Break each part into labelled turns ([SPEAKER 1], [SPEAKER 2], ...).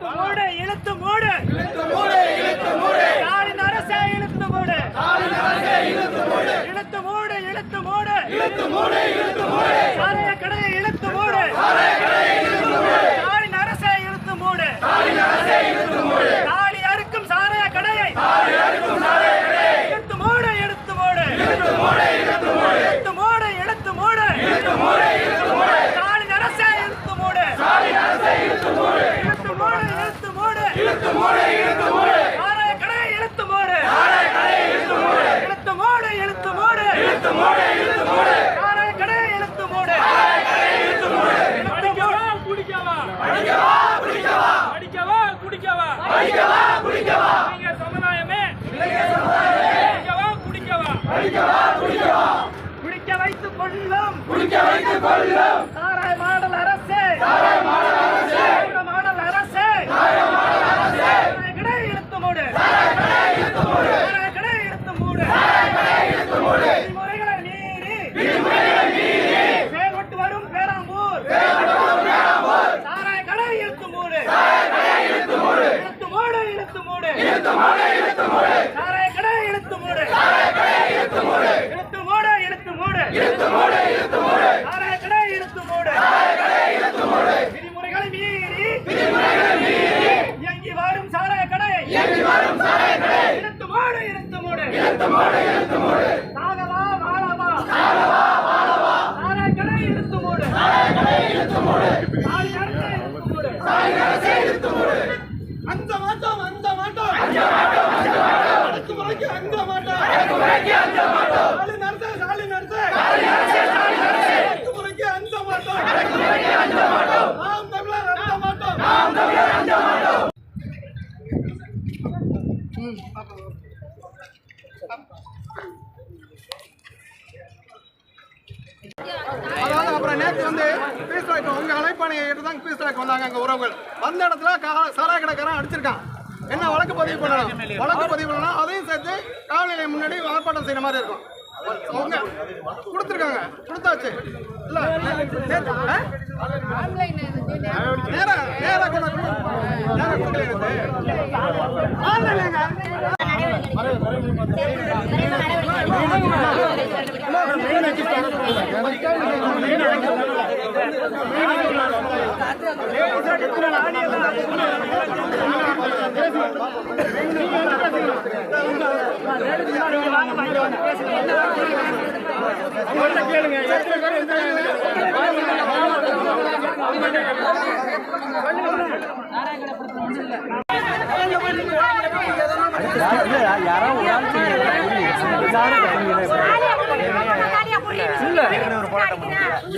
[SPEAKER 1] இழுத்து மூடு இழுத்து மூடு ஸ்டாலின் அரசே இழுத்து மூடு இழுத்து மூடு இழுத்து மூடு சாராய கடையை இழுத்து மூடு ஸ்டாலின் அரசே இழுத்து மூடு தாலி அறுக்கும் சாராய கடையை இழுத்து மூடு இழுத்து மூடு இழுத்து மூடு இழுத்து மூடு ஸ்டாலின் அரசே இழுத்து மூடு இழுத்து மூடு இழுத்து மூடு சாராய கடையை இழுத்து மூடு இழுத்து மூடு இழுத்து மூடு சாராய கடையை இழுத்து மூடு
[SPEAKER 2] படிக்கவா குடிக்கவா படிக்கவா குடிக்கவா நீங்க சமுதாயமே படிக்கவா குடிக்கவா
[SPEAKER 1] குடிக்க வைத்துக் கொள்ளும் சாராய மாடல் அரசே சாராய மாடல் அரசே சாராய கடை இழுத்து மூடு சாராய கடை இழுத்து மூடு விதிமுறைகளை மீறி செயல்பட்டு வரும் பேராம்பூர் சாராய கடை இழுத்து மூடு இழுத்து மூடு இழுத்து மூடு சாராய கடை இழுத்து மூடு இழுத்து மூடு இழுத்து மூடு சாராய கடை இழுத்து மூடு விதிமுறைகளை மீறி இயங்கி வரும் சாராய கடை இழுத்து மூடு இழுத்து மூடு சாகவா வாழவா சாராய கடை இழுத்து மூடு சாரி அரசே இழுத்து மூடு
[SPEAKER 3] அஞ்ச மாட்டோம் மாட்டோம் அடக்குமுறைக்கு அஞ்ச மாட்டோம் சாலி நர்சே சாலி நர்சே அடக்குமுறைக்கு அஞ்ச மாட்டோம் நாம் தமிழர் அஞ்ச மாட்டோம் அதாவது அப்புறம் நேற்று வந்து பீஸ்லாக் உங்க அழைப்பானையை ஏற்று தான் பீஸ்லாக் வந்தாங்க அங்க உறவுகள். வந்த இடத்துல சாரா கடைக்காரன் அடிச்சிருக்கான். என்ன வழக்கு பதிவு பண்ணணும்? வழக்கு பதிவு பண்ணணும் அதையும் சேர்த்து காவல் நிலையம் முன்னாடி ஆர்ப்பாட்டம் செய்யற மாதிரி இருக்கும். அவங்க கொடுத்துருக்காங்க. கொடுத்தாச்சு. இல்ல. கேளுங்க எத்தனை பேர் எந்த யாராவது நேத்து, ஆ? நேரா நேரா கொண்டு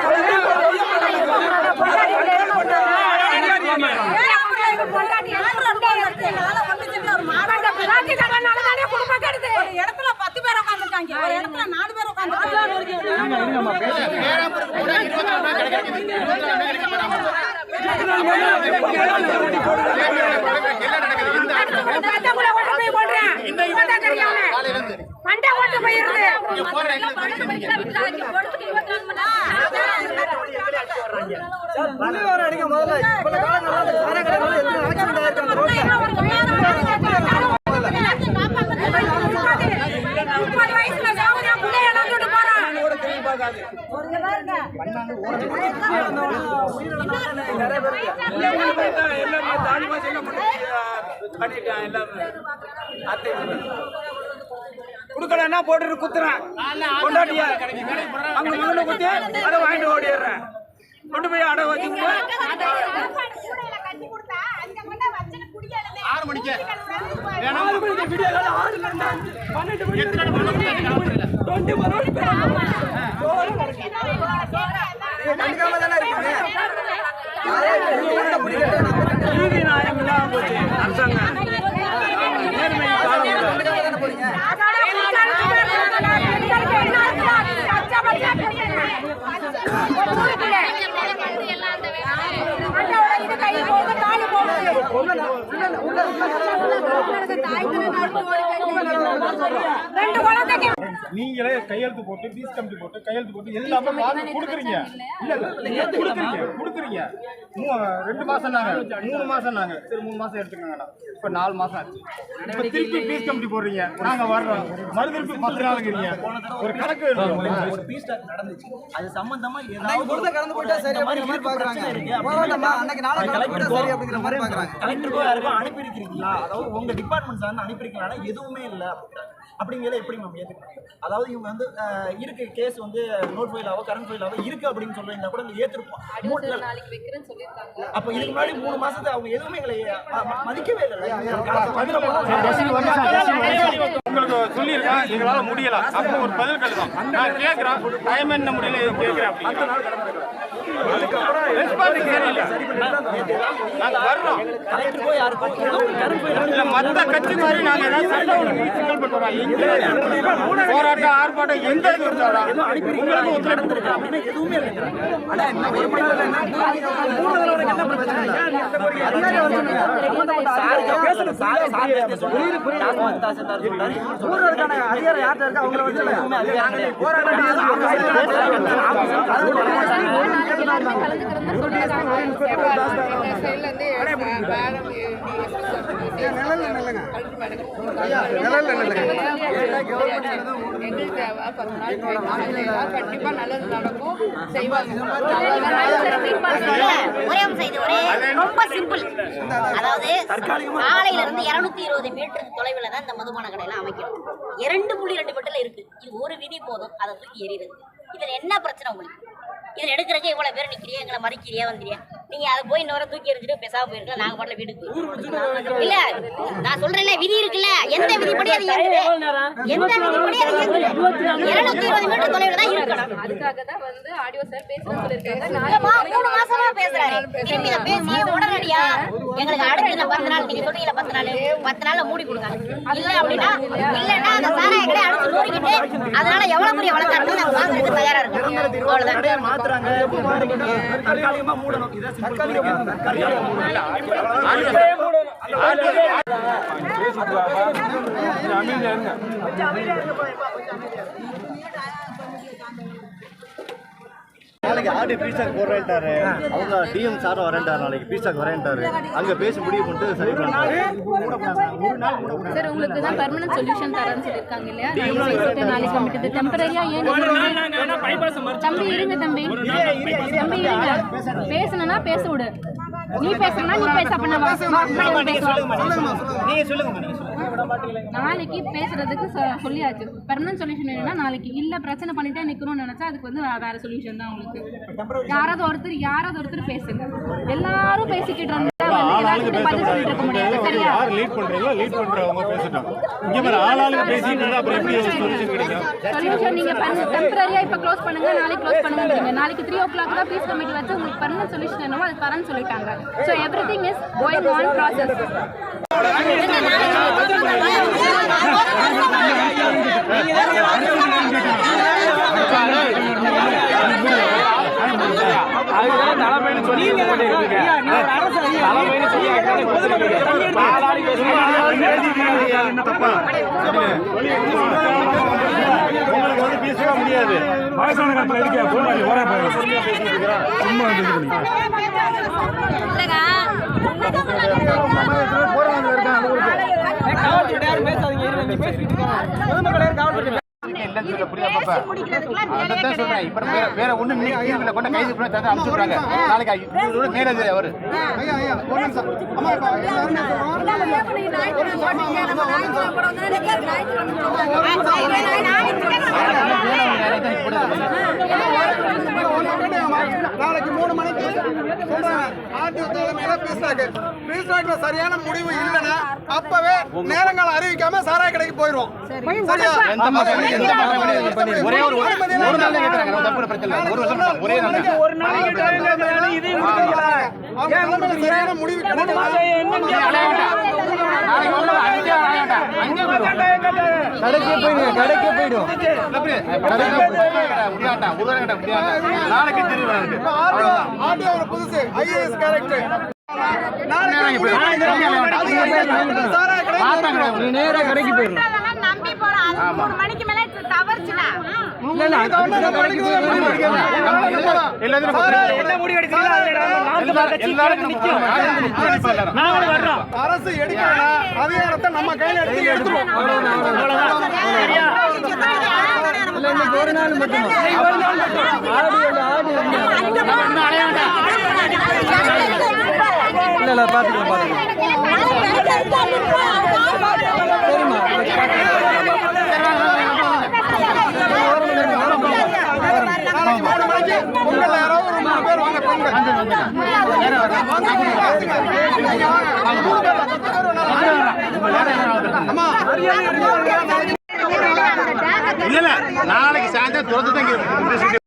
[SPEAKER 3] வந்து- நேரா கொடுக்கல எனக்கு. ஆன்லைன்லங்க.
[SPEAKER 4] ஒரு இடத்துல பத்து பேர் உட்காந்துருக்காங்க ஒரு இடத்துல நாலு பேர்
[SPEAKER 5] மண்டை போயிருது முப்பது
[SPEAKER 2] பண்ணிட்டான் எல்லாமே. குடுக்கலன்னா போட்டுட்டு குத்துறேன். கொண்டாட்டியா? அங்க மகனை குத்தி அதை வாங்கிட்டு ஓடிடுறேன். கொண்டு போய் அடை வச்சுட்டு
[SPEAKER 3] ஆறு மணிக்கு?
[SPEAKER 2] ஆறு விடிய மணி டுவெண்ட்டி ஃபோர்
[SPEAKER 5] ரெண்டு குழந்தைக்கு
[SPEAKER 6] நீங்களே கையெழுத்து போட்டு பீஸ் கமிட்டி போட்டு கையெழுத்து போட்டு எல்லாமே பார்த்து கொடுக்குறீங்க. இல்ல இல்ல கொடுக்குறீங்க கொடுக்குறீங்க. ரெண்டு மாசம் நாங்க மூணு மாசம் நாங்க சரி மூணு மாசம் எடுத்துக்கோங்கடா இப்ப நாலு மாசம் ஆச்சு. இப்ப திருப்பி பீஸ் கமிட்டி போடுறீங்க. நாங்க வர்றோம். மறு திருப்பி பத்து நாளுக்குறீங்க ஒரு கணக்கு.
[SPEAKER 7] ஒரு பீஸ் நடந்துச்சு. அது சம்பந்தமா ஏதாவது கொடுத்த கடந்து போட்டா சரி அப்படிங்கிற மாதிரி பாக்குறாங்க. போராட்டமா அன்னைக்கு நாளை கலெக்டர் சரி அப்படிங்கிற மாதிரி பாக்குறாங்க. கலெக்டருக்கோ யாருக்கோ அனுப்பியிருக்கீங்களா அதாவது உங்க டிபார்ட்மெண்ட்ஸ் வந்து அனுப்பியிருக்கீங்களா? எதுவுமே இல்லை அப்படிங்கிறாங்க. அப்படிங்கிறத எப்படி மேம் ஏத்துக்கிறாங்க அதாவது இவங்க வந்து இருக்கு கேஸ் வந்து நோட் ஃபைலாவோ கரண்ட் ஃபைலாவோ இருக்கு அப்படின்னு சொல்றீங்க கூட இந்த ஏத்திருப்போம் அப்ப இதுக்கு முன்னாடி மூணு மாசத்தை அவங்க எதுவுமே எங்களை மதிக்கவே இல்லை
[SPEAKER 6] உங்களுக்கு சொல்லியிருக்கேன் எங்களால முடியல அப்போ ஒரு பதில் கழுதான் நான் கேட்கிறேன் டைம் என்ன முடியல கேட்கிறேன் அப்படின்னு ரெஸ்பான்ஸ் கட்சி மாதிரி நாங்க போராட்டம் ஆர்ப்பாட்டம் எந்த இது இருந்தாலும் உங்களுக்கு ஒத்துழைப்பு
[SPEAKER 7] எதுவுமே அதிகாரம் யார்கிட்ட இருக்கு அவங்கள வச்சு
[SPEAKER 5] கண்டிப்பா நல்லது நடக்கும் செய்வாங்க
[SPEAKER 8] செய்தி ஒரே ரொம்ப சிம்பிள் அதாவது காலையில இருந்து இருநூத்தி இருபது மீட்டர் தொலைவில் தான் இந்த மதுபான கடையெல்லாம் அமைக்கணும் இரண்டு புள்ளி ரெண்டு மீட்டர்ல இருக்கு இது ஒரு விதி போதும் அதை தூக்கி எறிகிறது இதுல என்ன பிரச்சனை உங்களுக்கு இதுல எடுக்கிறதுக்கு இவ்வளவு பேர் நிக்கிறியா எங்களை மறைக்கிறியா வந்துறியா. நீங்க அதை போய் இன்னொரு தூக்கி எறிஞ்சிட்டு பேசாம போயிருக்கலாம். நாங்க பாட்டுல வீட்டுக்கு இல்ல நான் சொல்றேன்ல விதி இருக்குல்ல. எந்த விதிப்படி அது எந்த விதிப்படி அது இருநூத்தி இருபது மீட்டர் தொலைவில் தான் இருக்கணும்.
[SPEAKER 5] அதுக்காக தான் வந்து ஆடியோ சார்
[SPEAKER 8] இல்லம்மா, மூணு மாசமா பேசுறாரு. திரும்பி இதை பேசி உடனடியா எங்களுக்கு அடுத்து இந்த பத்து நாள் நீங்க சொல்றீங்களா பத்து நாள் பத்து நாள்ல மூடி கொடுங்க. இல்ல அப்படின்னா இல்லன்னா அந்த சாராய கடை அடுத்து நூறிக்கிட்டு அதனால எவ்வளவு பெரிய வழக்கா இருக்கு நாங்க வாங்குறதுக்கு தயாரா இருக்கோம். அவ்வளவுதான்.
[SPEAKER 7] கடையை மாத்துறாங்க தற்காலிகமா மூடணும் இதான் சிம்பிள்
[SPEAKER 9] நாளைக்கு ஆடி பீஸாக்கு போறேன்ட்டாரு அவங்க டிஎம் சார் வரேன்ட்டாரு நாளைக்கு பீஸாக்கு வரேன்ட்டாரு அங்க பேசி முடிவு பண்ணிட்டு சரி பண்ணாரு
[SPEAKER 5] சார் உங்களுக்கு தான் பெர்மனன்ட் சொல்யூஷன் தரேன்னு இல்லையா? நாளைக்கு டெம்பரரியா ஏன் நீங்க தம்பி இருங்க தம்பி. தம்பி இருங்க. பேசணும்னா பேச விடு. நீ பேசணும்னா நீ பேச வா- முன்னாடி பேசுவோம். நாளைக்கு பேசுறதுக்கு சொ- சொல்லியாச்சு. பெர்மனன்ட் சொல்யூஷன் வேணும்னா நாளைக்கு. இல்ல பிரச்சனை பண்ணிட்டே நிக்கணும்னு நினைச்சா அதுக்கு வந்து வேற சொல்யூஷன் தான் உங்களுக்கு. யாராவது ஒருத்தர் யாராவது ஒருத்தர் பேசுங்க. எல்லாரும் பேசிக்கிட்டு இருந்தா வந்து பதில் சொல்லிட்டு இருக்க முடியாது. சரியா?
[SPEAKER 6] யார் லீட் பண்றீங்களோ லீட் பண்றவங்க பேசட்டும். இங்க மாதிரி ஆளாளுக்கு பேசிட்டு இருந்தா அப்புறம் எப்படி சொல்யூஷன் கிடைக்கும்?
[SPEAKER 5] சொல்யூஷன் நீங்க டெம்பரரியா இப்ப க்ளோஸ் பண்ணுங்க நாளைக்கு க்ளோஸ் பண்ணுங்க நாளைக்கு த்ரீ ஓ கிளாக் தான் பீஸ் கமிட்டி வச்சு உங்களுக்கு பர்மனன்ட் சொல்யூஷன் என்னவோ அது தரேன்னு சொல்லிட்டாங்க. So everything is going on process
[SPEAKER 9] தப்பா உங்களுக்கு வந்து பேசவே முடியாது
[SPEAKER 6] வயசான காலத்துல ஓரே போய் சும்மா வந்து இது பண்ணி.
[SPEAKER 9] அதான் சொல்றேன் இப்ப வேற ஒண்ணு நீங்க கொண்ட கைது பண்ணி தந்து அனுப்பிச்சு விடுறாங்க நாளைக்கு மேனேஜர் அவரு.
[SPEAKER 3] ஐயா ஐயா ஒரு நாளைக்கு மூணு மணிக்கு சொல்றாங்க. ஆர்டிஓ தலைமையில பீஸ்டாக்கு பீஸ்டாக்ல சரியான முடிவு இல்லைன்னா அப்பவே நேரங்காலம் அறிவிக்காம சாராய கடைக்கு போயிடுவோம் சரியா? ஒரே ஒரு ஒரு நாள்
[SPEAKER 2] ஒரு நாளைக்கு டைம் கேட்கறாங்க இதையும் கொடுக்கறீங்களா
[SPEAKER 3] அவங்க தலைமையில சரியான முடிவு
[SPEAKER 2] கடைக்கே போயிடுங்க கடைக்கே போயிடும்
[SPEAKER 6] நாளைக்கு தெரியும்
[SPEAKER 3] ஆர்டிஓ ஒரு புதுசு ஐஏஎஸ் கேரக்டர் சாராய கடை
[SPEAKER 2] நேரா கடைக்கு போயிடலாம்
[SPEAKER 4] நம்பி போறோம். அது மூணு மணிக்கு மேல தவறுச்சுடா.
[SPEAKER 3] அரசு எடுக்கலன்னா அதிகாரத்தை நம்ம கையில எடுத்து எடுத்துருவோம்
[SPEAKER 4] ஒரு நாள் மட்டும்
[SPEAKER 2] இல்ல இல்ல பாத்துக்கலாம் பாத்துக்கலாம்
[SPEAKER 3] நாளைக்கு மூணு மணிக்கு உங்கள யாராவது ஒரு மூணு பேர் வாங்க பெண்கள் அம்மா
[SPEAKER 6] இல்ல நாளைக்கு சாயந்தரம் திறந்து தான்